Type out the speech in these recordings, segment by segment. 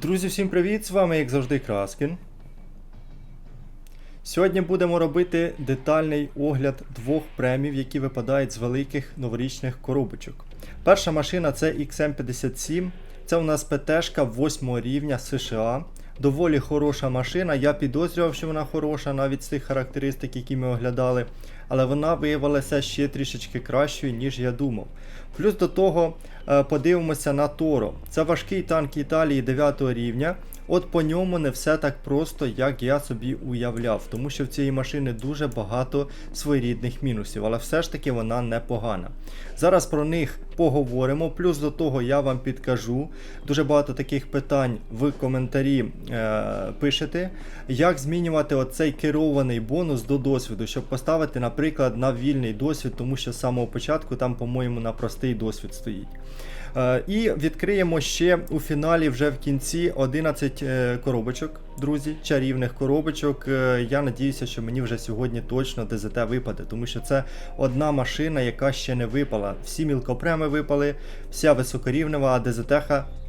Друзі, всім привіт! З вами, як завжди, Краскін. Сьогодні будемо робити детальний огляд двох премів, які випадають з великих новорічних коробочок. Перша машина це XM57. Це у нас ПТ-шка 8 рівня США. Доволі хороша машина. Я підозрював, що вона хороша навіть з тих характеристик, які ми оглядали. Але вона виявилася ще трішечки кращою, ніж я думав. Плюс до того е, подивимося на Торо. Це важкий танк Італії 9 рівня. От по ньому не все так просто, як я собі уявляв, тому що в цієї машини дуже багато своєрідних мінусів, але все ж таки вона непогана. Зараз про них поговоримо. Плюс до того я вам підкажу. Дуже багато таких питань в коментарі е, пишете. Як змінювати оцей керований бонус до досвіду, щоб поставити, наприклад, на вільний досвід, тому що з самого початку там, по-моєму, на простий досвід стоїть. Е, І відкриємо ще у фіналі вже в кінці 11 е, коробочок, друзі, чарівних коробочок. Е, Я надіюся, що мені вже сьогодні точно ДЗТ випаде, тому що це одна машина, яка ще не випала. Всі мілкопреми випали, вся високорівнева, а ДЗТ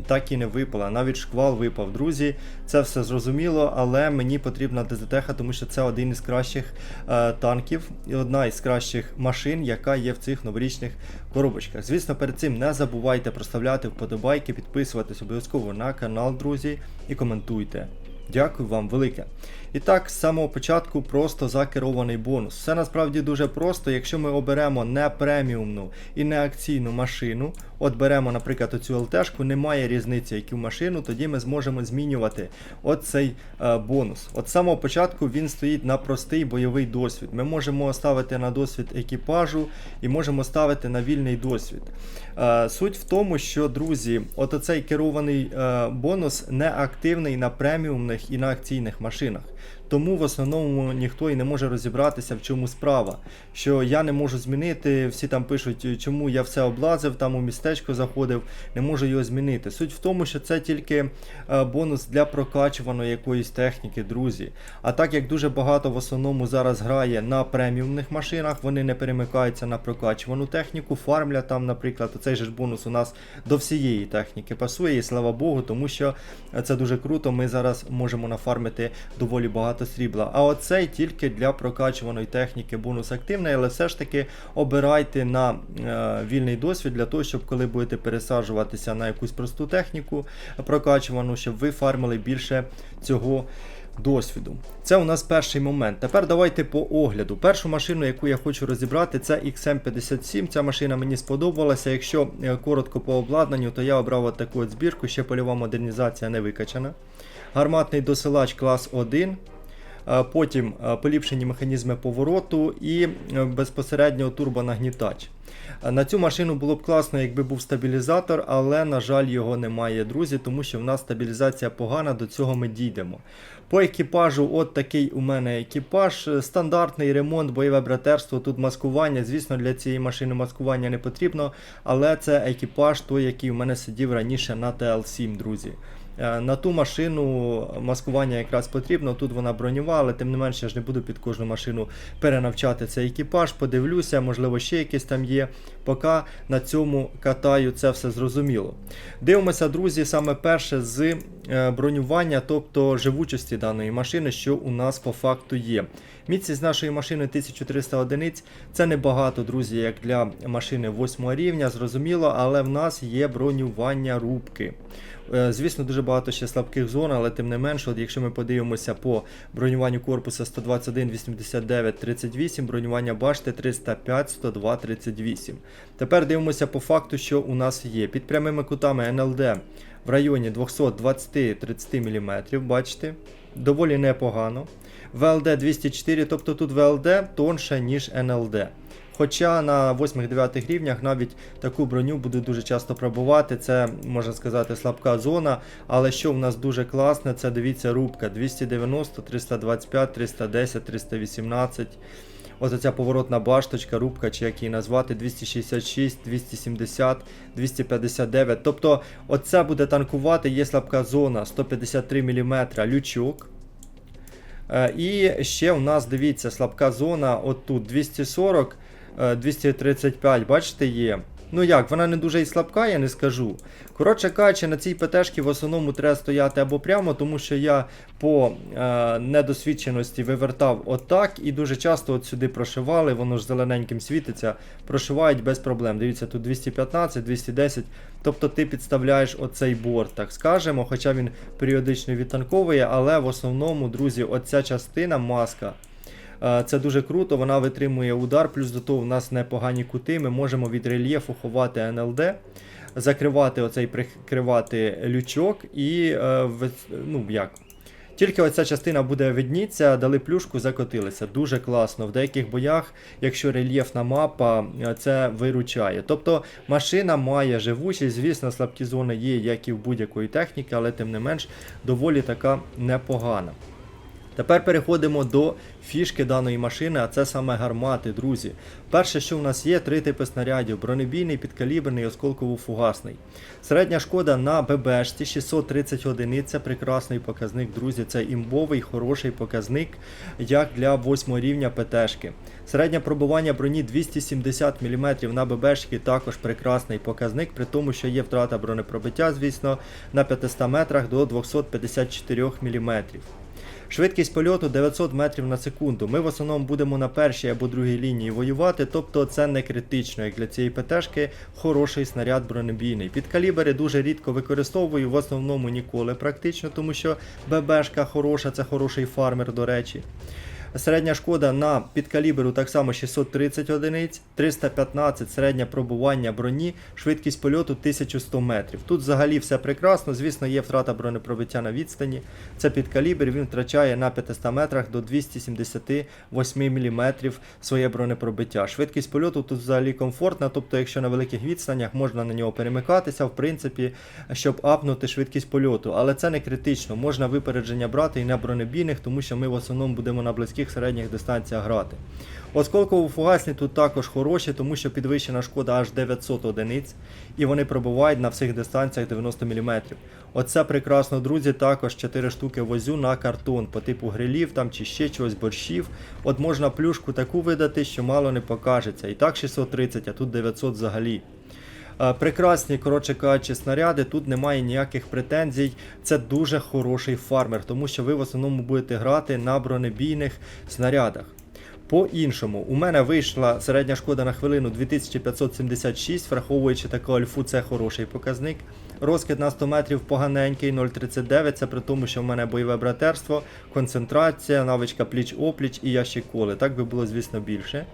так і не випала. Навіть шквал випав. Друзі, це все зрозуміло, але мені потрібна ДЗТ, тому що це один із кращих е, танків і одна із кращих машин, яка є в цих новорічних коробочках. Звісно, перед цим не забувайте проставляти вподобайки, підписуватись обов'язково на канал, друзі, і коментуйте. Дякую вам велике. І так, з самого початку просто закерований бонус. Все насправді дуже просто. Якщо ми оберемо не преміумну і не акційну машину, от беремо, наприклад, оцю ЛТшку, немає різниці, яку машину, тоді ми зможемо змінювати оцей е, бонус. От з самого початку він стоїть на простий бойовий досвід. Ми можемо ставити на досвід екіпажу і можемо ставити на вільний досвід. Е, суть в тому, що, друзі, от оцей керований е, бонус не активний на преміумних і на акційних машинах. Тому в основному ніхто і не може розібратися, в чому справа. Що я не можу змінити, всі там пишуть, чому я все облазив, там у містечко заходив, не можу його змінити. Суть в тому, що це тільки е, бонус для прокачуваної якоїсь техніки, друзі. А так як дуже багато в основному зараз грає на преміумних машинах, вони не перемикаються на прокачувану техніку, фармлять там, наприклад, цей же ж бонус у нас до всієї техніки пасує, і слава Богу, тому що це дуже круто. Ми зараз можемо нафармити доволі багато срібла. А оцей тільки для прокачуваної техніки бонус активний, але все ж таки обирайте на е, вільний досвід для того, щоб коли будете пересаджуватися на якусь просту техніку прокачувану, щоб ви фармили більше цього. Досвіду. Це у нас перший момент. Тепер давайте по огляду. Першу машину, яку я хочу розібрати, це XM57. Ця машина мені сподобалася. Якщо е, коротко по обладнанню, то я обрав от таку от збірку, ще польова модернізація не викачана. Гарматний досилач клас 1. Е, Потім е, поліпшені механізми повороту і е, безпосередньо турбонагнітач. На цю машину було б класно, якби був стабілізатор, але, на жаль, його немає, друзі, тому що в нас стабілізація погана, до цього ми дійдемо. По екіпажу, от такий у мене екіпаж. Стандартний ремонт, бойове братерство, тут маскування. Звісно, для цієї машини маскування не потрібно, але це екіпаж той, який у мене сидів раніше на TL7, друзі. Е, На ту машину маскування якраз потрібно. Тут вона броньова, але тим не менше я ж не буду під кожну машину перенавчати цей екіпаж. Подивлюся, можливо, ще якийсь там є. Поки на цьому катаю це все зрозуміло. Дивимося, друзі, саме перше з е, бронювання, тобто живучості даної машини, що у нас по факту є. Міцність нашої машини 1300 одиниць. Це небагато, друзі, як для машини 8 рівня, зрозуміло, але в нас є бронювання рубки. Е, Звісно, дуже багато ще слабких зон, але тим не менше, от якщо ми подивимося по бронюванню корпуса 121, 89, 38, бронювання башти 305, 102, 38. Тепер дивимося по факту, що у нас є. Під прямими кутами НЛД в районі 220-30 мм, бачите, доволі непогано. ВЛД 204, тобто тут ВЛД тонше, ніж НЛД. Хоча на 8-9 рівнях навіть таку броню буде дуже часто пробувати. Це можна сказати слабка зона. Але що в нас дуже класне, це дивіться рубка 290, 325, 310, 318. Ось ця поворотна башточка, рубка, чи як її назвати, 266, 270, 259. Тобто, оце буде танкувати, є слабка зона 153 мм лючок. Е, І ще у нас, дивіться, слабка зона, от тут 240, е, 235, бачите, є. Ну як, вона не дуже і слабка, я не скажу. Коротше кажучи, на цій ПТшці в основному треба стояти або прямо, тому що я по е, недосвідченості вивертав отак і дуже часто от сюди прошивали, воно ж зелененьким світиться, прошивають без проблем. Дивіться, тут 215, 210. Тобто ти підставляєш оцей борт, так скажемо, хоча він періодично відтанковує, але в основному, друзі, оця частина маска. Е, Це дуже круто, вона витримує удар, плюс до того в нас непогані кути. Ми можемо від рельєфу ховати НЛД, закривати оцей прикривати лючок і е, ну як. Тільки оця частина буде видніться, дали плюшку, закотилися. Дуже класно. В деяких боях, якщо рельєфна мапа, е, це виручає. Тобто машина має живучість, звісно, слабкі зони є, як і в будь-якої техніки, але тим не менш доволі така непогана. Тепер переходимо до фішки даної машини, а це саме гармати, друзі. Перше, що в нас є, три типи снарядів: бронебійний, підкаліберний, осколково-фугасний. Середня шкода на ББшці 630 одиниць, це прекрасний показник, друзі. Це імбовий, хороший показник, як для 8 рівня ПТшки. Середнє пробування броні 270 мм на ББшки також прекрасний показник, при тому, що є втрата бронепробиття, звісно, на 500 метрах до 254 мм. Швидкість польоту 900 метрів на секунду. Ми в основному будемо на першій або другій лінії воювати, тобто це не критично, як для цієї ПТшки хороший снаряд бронебійний. Підкалібери дуже рідко використовую, в основному ніколи практично, тому що ББшка хороша, це хороший фармер, до речі. Середня шкода на підкаліберу так само 630 одиниць, 315 середнє пробування броні, швидкість польоту 1100 метрів. Тут взагалі все прекрасно. Звісно, є втрата бронепробиття на відстані. Це підкалібр, він втрачає на 500 метрах до 278 мм своє бронепробиття. Швидкість польоту тут взагалі комфортна, тобто, якщо на великих відстанях можна на нього перемикатися, в принципі, щоб апнути швидкість польоту. Але це не критично. Можна випередження брати і на бронебійних, тому що ми в основному будемо на близьких середніх дистанціях грати. Осколково-фугасні тут також хороші, тому що підвищена шкода аж 900 одиниць, і вони пробувають на всіх дистанціях 90 мм. Оце прекрасно, друзі, також 4 штуки возю на картон по типу грилів там чи ще чогось борщів. От можна плюшку таку видати, що мало не покажеться. І так 630, а тут 900 взагалі. Е, Прекрасні, коротше кажучи, снаряди, тут немає ніяких претензій. Це дуже хороший фармер, тому що ви в основному будете грати на бронебійних снарядах. По-іншому, у мене вийшла середня шкода на хвилину 2576, враховуючи таку альфу, це хороший показник. Розкид на 100 метрів поганенький, 0,39, це при тому, що в мене бойове братерство, концентрація, навичка пліч-опліч і ящик коли. Так би було, звісно, більше.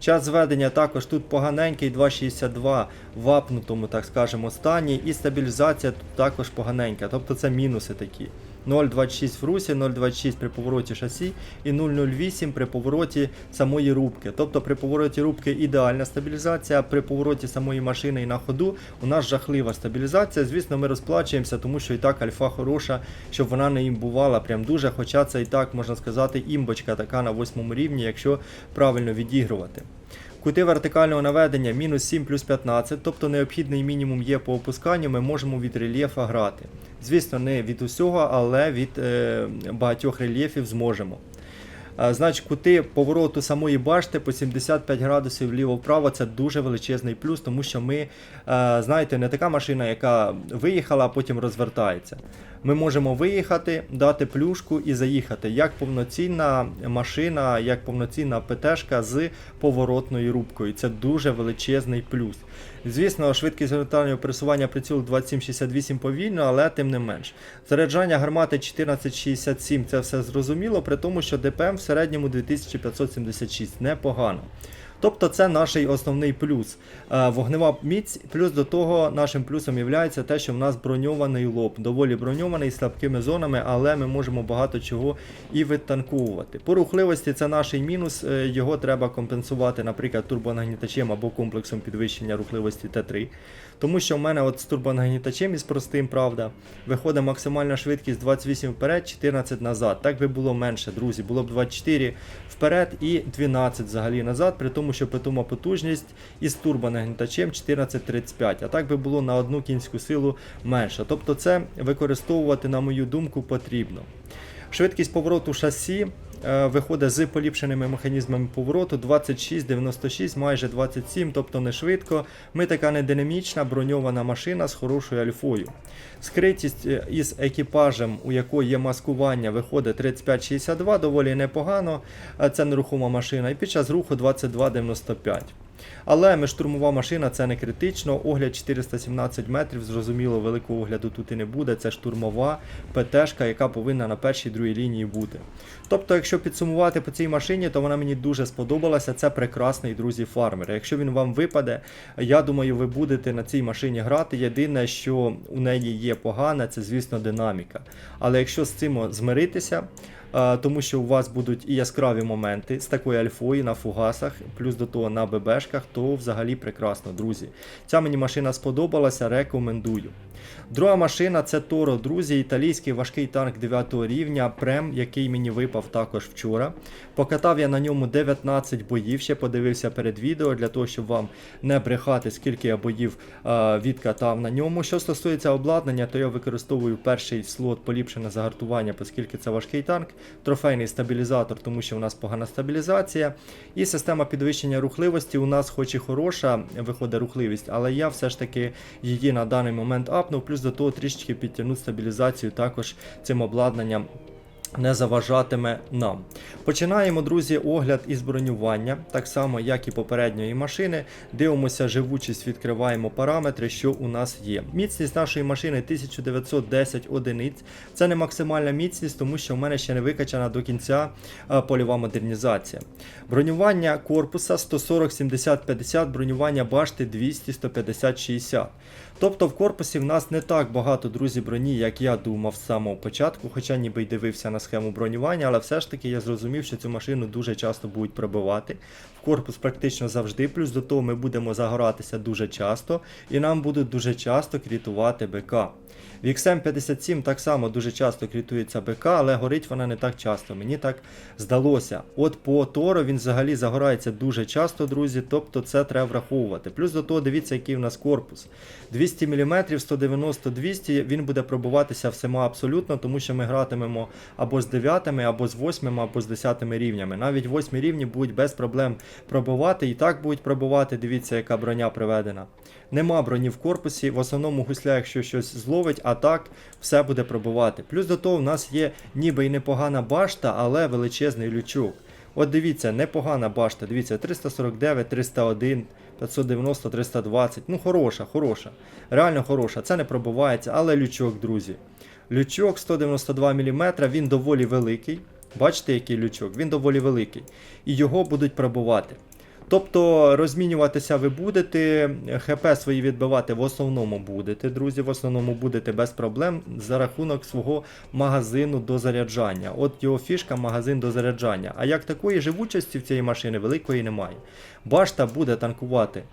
Час зведення також тут поганенький, 2,62 в апнутому, так скажемо, стані, і стабілізація тут також поганенька, тобто це мінуси такі. 0,26 в русі, 0,26 при повороті шасі і 0,08 при повороті самої рубки. Тобто при повороті рубки ідеальна стабілізація, при повороті самої машини і на ходу у нас жахлива стабілізація. Звісно, ми розплачуємося, тому що і так альфа хороша, щоб вона не імбувала прям дуже. Хоча це і так можна сказати імбочка така на восьмому рівні, якщо правильно відігрувати. Кути вертикального наведення мінус 7 плюс 15, тобто необхідний мінімум є по опусканню, ми можемо від рельєфа грати. Звісно, не від усього, але від е, багатьох рельєфів зможемо. Значить, кути повороту самої башти по 75 градусів вліво-вправо це дуже величезний плюс, тому що ми, знаєте, не така машина, яка виїхала, а потім розвертається. Ми можемо виїхати, дати плюшку і заїхати як повноцінна машина, як повноцінна ПТшка з поворотною рубкою. Це дуже величезний плюс. Звісно, швидкість горизонтального пересування прицілу 2768 повільно, але тим не менш. Заряджання гармати 1467 це все зрозуміло, при тому, що ДПМ в середньому 2576 непогано. Тобто це наш основний плюс. Е, Вогнева міць, плюс до того нашим плюсом є те, що в нас броньований лоб, доволі броньований слабкими зонами, але ми можемо багато чого і відтанковувати. По рухливості це наш мінус, е, його треба компенсувати, наприклад, турбонагнітачем або комплексом підвищення рухливості Т3. Тому що в мене от з турбонагнітачем і з простим, правда, виходить максимальна швидкість 28 вперед, 14 назад. Так би було менше, друзі. Було б 24 вперед і 12 взагалі назад, при тому, що питома потужність із турбонагнітачем 1435. А так би було на одну кінську силу менше. Тобто це використовувати, на мою думку, потрібно. Швидкість повороту шасі виходить з поліпшеними механізмами повороту 26-96, майже 27, тобто не швидко. Ми така не динамічна, броньована машина з хорошою альфою. Скритість е, із екіпажем, у якої є маскування, виходить 35-62, доволі непогано. Е, Це нерухома машина. І під час руху 22-95. Але штурмова машина це не критично. Огляд 417 метрів, зрозуміло, великого огляду тут і не буде. Це штурмова ПТшка, яка повинна на першій другій лінії бути. Тобто, якщо підсумувати по цій машині, то вона мені дуже сподобалася. Це прекрасний друзі фармер. Якщо він вам випаде, я думаю, ви будете на цій машині грати. Єдине, що у неї є погане, це звісно динаміка. Але якщо з цим змиритися. Тому що у вас будуть і яскраві моменти з такої альфої на фугасах, плюс до того на ББшках, то взагалі прекрасно, друзі. Ця мені машина сподобалася, рекомендую. Друга машина це Торо, друзі, італійський важкий танк 9 рівня, прем, який мені випав також вчора. Покатав я на ньому 19 боїв, ще подивився перед відео для того, щоб вам не брехати, скільки я боїв е, відкатав на ньому. Що стосується обладнання, то я використовую перший слот поліпшене загартування, оскільки це важкий танк, трофейний стабілізатор, тому що у нас погана стабілізація. І система підвищення рухливості у нас, хоч і хороша, виходить рухливість, але я все ж таки її на даний момент апнув, плюс до того трішечки підтягнув стабілізацію також цим обладнанням. Не заважатиме нам. Починаємо, друзі, огляд із бронювання, так само, як і попередньої машини. Дивимося живучість, відкриваємо параметри, що у нас є. Міцність нашої машини 1910 одиниць. Це не максимальна міцність, тому що в мене ще не викачана до кінця е, польова модернізація. Бронювання корпуса 140, 70, 50, бронювання башти 200, 150, 60. Тобто в корпусі в нас не так багато, друзі, броні, як я думав з самого початку, хоча ніби й дивився на схему бронювання, але все ж таки я зрозумів, що цю машину дуже часто будуть пробивати. В корпус практично завжди, плюс до того ми будемо загоратися дуже часто, і нам будуть дуже часто крітувати БК. В XM57 так само дуже часто крітується БК, але горить вона не так часто. Мені так здалося. От по Торо він взагалі загорається дуже часто, друзі, тобто це треба враховувати. Плюс до того, дивіться, який у нас корпус. 200 мм, 190-200, він буде пробуватися всіма абсолютно, тому що ми гратимемо або з 9, або з 8, або з 10 рівнями. Навіть 8 рівні будуть без проблем пробувати, і так будуть пробувати. Дивіться, яка броня приведена. Нема броні в корпусі, в основному гусля, якщо щось зловить, а так все буде пробувати. Плюс до того, у нас є ніби й непогана башта, але величезний лючок. От дивіться, непогана башта. Дивіться, 349, 301, 590, 320. Ну, хороша, хороша. Реально хороша. Це не пробувається, але лючок, друзі. Лючок 192 мм, він доволі великий. Бачите, який лючок? Він доволі великий. І його будуть пробувати. Тобто розмінюватися ви будете, ХП свої відбивати в основному будете, друзі, в основному будете без проблем за рахунок свого магазину до заряджання. От його фішка магазин до заряджання. А як такої живучості в цієї машини великої немає. Башта буде танкувати е,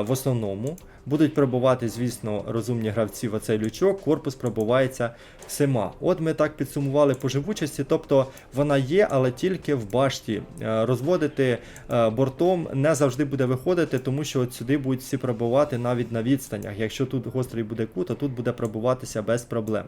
в основному. Будуть пробувати, звісно, розумні гравці в оцей лючок, корпус пробувається всіма. От ми так підсумували по живучості, тобто вона є, але тільки в башті. Е, Розводити е, бортом не завжди буде виходити, тому що от сюди будуть всі пробувати навіть на відстанях. Якщо тут гострий буде кут, то тут буде пробуватися без проблем.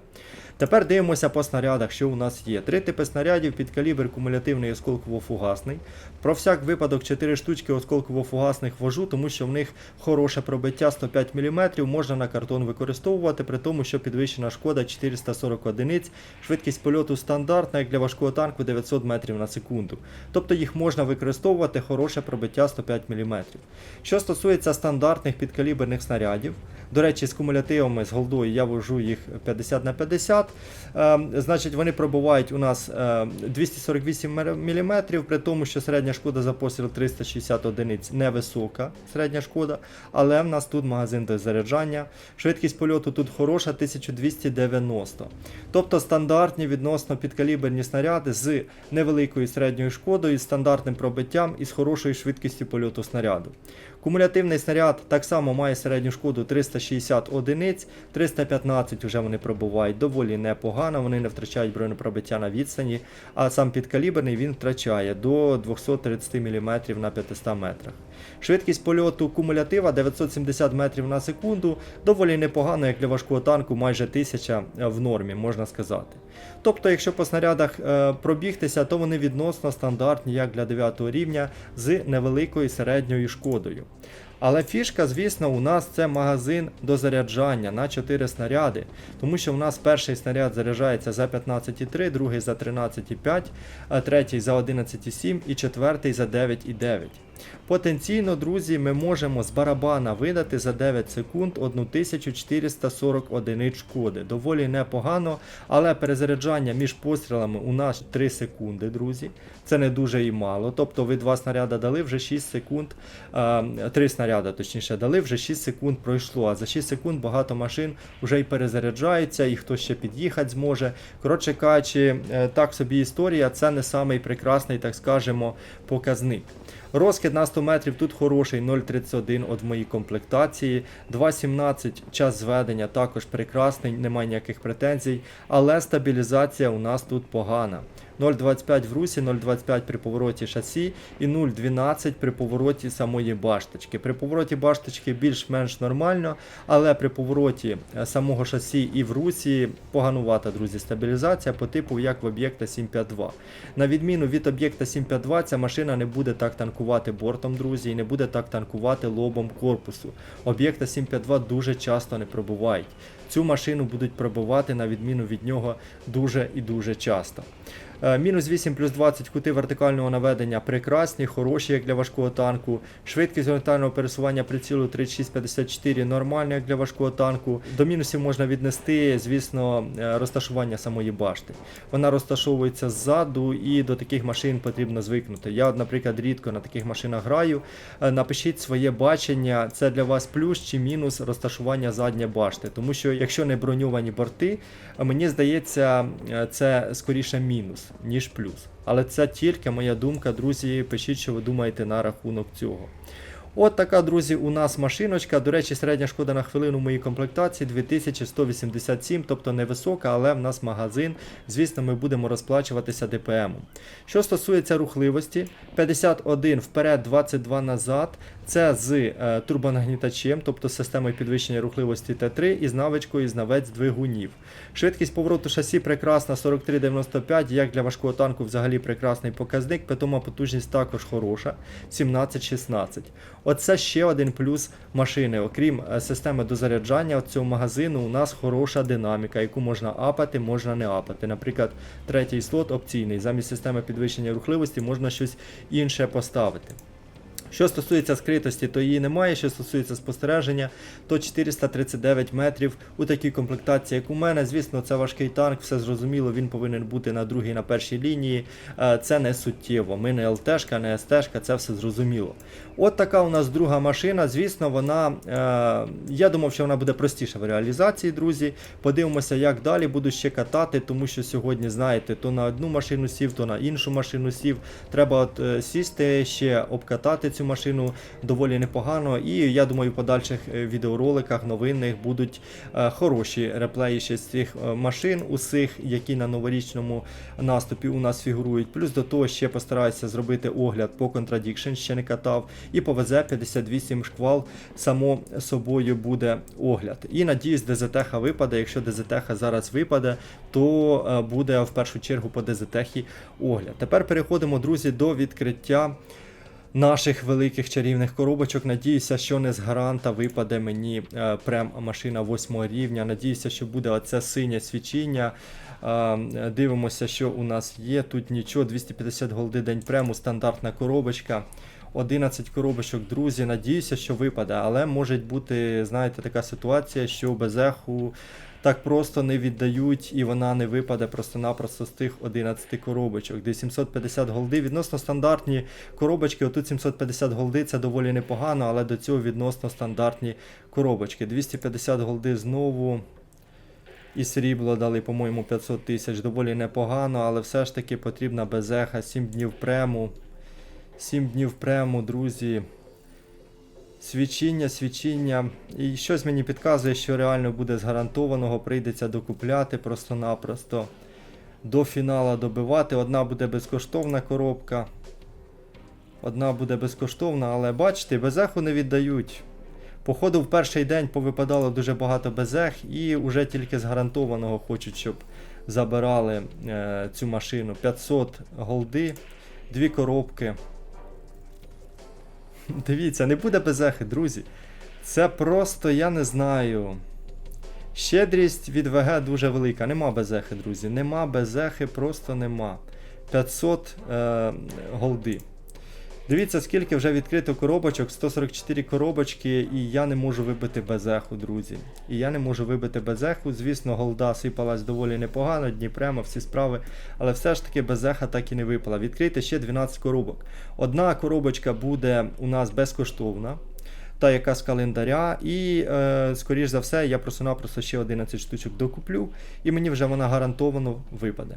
Тепер дивимося по снарядах, що у нас є. Три типи снарядів під калібр кумулятивний осколково-фугасний. Про всяк випадок 4 штучки осколково-фугасних вожу, тому що в них хороше пробиття 105 мм, можна на картон використовувати, при тому, що підвищена шкода 440 одиниць, швидкість польоту стандартна, як для важкого танку 900 метрів на секунду. Тобто їх можна використовувати хороше пробиття 105 мм. Що стосується стандартних підкаліберних снарядів, до речі, з кумулятивами з голдою я вожу їх 50 на 50. Е, значить, вони пробувають у нас е, 248 мм, при тому, що середня шкода за постріл 360 одиниць невисока середня шкода, але в нас тут магазин до заряджання. Швидкість польоту тут хороша 1290. Тобто стандартні відносно підкаліберні снаряди з невеликою середньою шкодою, з стандартним пробиттям і з хорошою швидкістю польоту снаряду. Кумулятивний снаряд так само має середню шкоду 360 одиниць, 315 вже вони пробувають доволі непогано, вони не втрачають бронепробиття на відстані, а сам підкаліберний він втрачає до 230 мм на 500 метрах. Швидкість польоту кумулятива 970 метрів на секунду, доволі непогано, як для важкого танку, майже 1000 в нормі, можна сказати. Тобто, якщо по снарядах е, пробігтися, то вони відносно стандартні, як для 9 рівня, з невеликою середньою шкодою. Але фішка, звісно, у нас це магазин до заряджання на 4 снаряди, тому що у нас перший снаряд заряджається за 15,3, другий за 13,5, а третій за 11,7 і четвертий за 9,9. Потенційно, друзі, ми можемо з барабана видати за 9 секунд 1440 одиниць шкоди. Доволі непогано, але перезаряджання між пострілами у нас 3 секунди, друзі. Це не дуже і мало. Тобто ви 2 снаряди дали, вже 6 секунд, 3 снаряди точніше дали, вже 6 секунд пройшло. А за 6 секунд багато машин вже і перезаряджаються, і хтось ще під'їхати зможе. Коротше кажучи, е, так собі історія, це не самий прекрасний, так скажемо, показник. Розкид на 100 метрів тут хороший, 0,31 от в моїй комплектації. 2,17 час зведення також прекрасний, немає ніяких претензій, але стабілізація у нас тут погана. 0,25 в русі, 0,25 при повороті шасі і 0,12 при повороті самої башточки. При повороті башточки більш-менш нормально, але при повороті е, самого шасі і в русі поганувата, друзі, стабілізація по типу як в об'єкта 752. На відміну від об'єкта 752, ця машина не буде так танкувати бортом, друзі, і не буде так танкувати лобом корпусу. Об'єкта 752 дуже часто не пробувають. Цю машину будуть пробувати на відміну від нього дуже і дуже часто. Е, Мінус 8 плюс 20 кути вертикального наведення прекрасні, хороші, як для важкого танку. Швидкість горизонтального пересування прицілу 3654 нормально, як для важкого танку. До мінусів можна віднести, звісно, е, розташування самої башти. Вона розташовується ззаду і до таких машин потрібно звикнути. Я, наприклад, рідко на таких машинах граю. Е, Напишіть своє бачення, це для вас плюс чи мінус розташування задньої башти. Тому що якщо не броньовані борти, мені здається, це скоріше мінус, ніж плюс. Але це тільки моя думка, друзі. Пишіть, що ви думаєте на рахунок цього. От така, друзі, у нас машиночка. До речі, середня шкода на хвилину в моїй комплектації 2187, тобто невисока, але в нас магазин. Звісно, ми будемо розплачуватися ДПМ. Що стосується рухливості, 51 вперед, 22 назад. Це з е, турбонагнітачем, тобто з системою підвищення рухливості Т3 і з навичкою знавець двигунів. Швидкість повороту шасі прекрасна 43,95, як для важкого танку взагалі прекрасний показник, питома потужність також хороша 17-16. Оце ще один плюс машини. Окрім е, системи дозаряджання цього магазину, у нас хороша динаміка, яку можна апати, можна не апати. Наприклад, третій слот опційний. Замість системи підвищення рухливості можна щось інше поставити. Що стосується скритості, то її немає. Що стосується спостереження, то 439 метрів у такій комплектації, як у мене. Звісно, це важкий танк, все зрозуміло, він повинен бути на другій, на першій лінії. Е, Це не суттєво. Ми не ЛТшка, не СТшка, це все зрозуміло. От така у нас друга машина. Звісно, вона. е, Я думав, що вона буде простіша в реалізації, друзі. Подивимося, як далі буду ще катати, тому що сьогодні, знаєте, то на одну машину сів, то на іншу машину сів. Треба от е, сісти ще обкатати цю машину доволі непогано. І я думаю, в подальших е, відеороликах новинних будуть е, хороші реплеї ще з цих е, машин, усіх, які на новорічному наступі у нас фігурують. Плюс до того ще постараюся зробити огляд по Contradiction, ще не катав. І по ВЗ-58 шквал, само собою буде огляд. І надіюсь, ДЗТХ випаде. Якщо ДЗТХ зараз випаде, то буде в першу чергу по ДЗТХі огляд. Тепер переходимо, друзі, до відкриття наших великих чарівних коробочок. Надіюся, що не з гаранта випаде мені е, прем машина 8 рівня. Надіюся, що буде оце синє свічіння. Е, Дивимося, що у нас є. Тут нічого, 250 голди день прему, стандартна коробочка. 11 коробочок, друзі. Надіюся, що випаде, але може бути, знаєте, така ситуація, що безеху так просто не віддають, і вона не випаде просто-напросто з тих 11 коробочок. Де 750 голди. Відносно стандартні коробочки. Отут 750 голди це доволі непогано, але до цього відносно стандартні коробочки. 250 голди знову. І срібло дали, по-моєму, 500 тисяч. Доволі непогано, але все ж таки потрібна безеха. 7 днів прему. 7 днів прему, друзі. Свічіння, свічіння. І щось мені підказує, що реально буде з гарантованого, прийдеться докупляти просто-напросто. До фінала добивати. Одна буде безкоштовна коробка. Одна буде безкоштовна, але бачите, безеху не віддають. Походу, в перший день повипадало дуже багато безех, і вже тільки з гарантованого хочуть, щоб забирали е, цю машину. 500 голди, дві коробки. Дивіться, не буде безехи, друзі. Це просто, я не знаю. Щедрість від ВГ дуже велика. Нема безехи, друзі. Нема безехи, просто нема. 500 е, голди. Дивіться, скільки вже відкрито коробочок, 144 коробочки, і я не можу вибити безеху, друзі. І я не можу вибити безеху. Звісно, голда сипалась доволі непогано, Дніпрема, всі справи. Але все ж таки безеха так і не випала. Відкрийте ще 12 коробок. Одна коробочка буде у нас безкоштовна. Та яка з календаря, і, е, скоріш за все, я просто-напросто ще 11 штучок докуплю, і мені вже вона гарантовано випаде.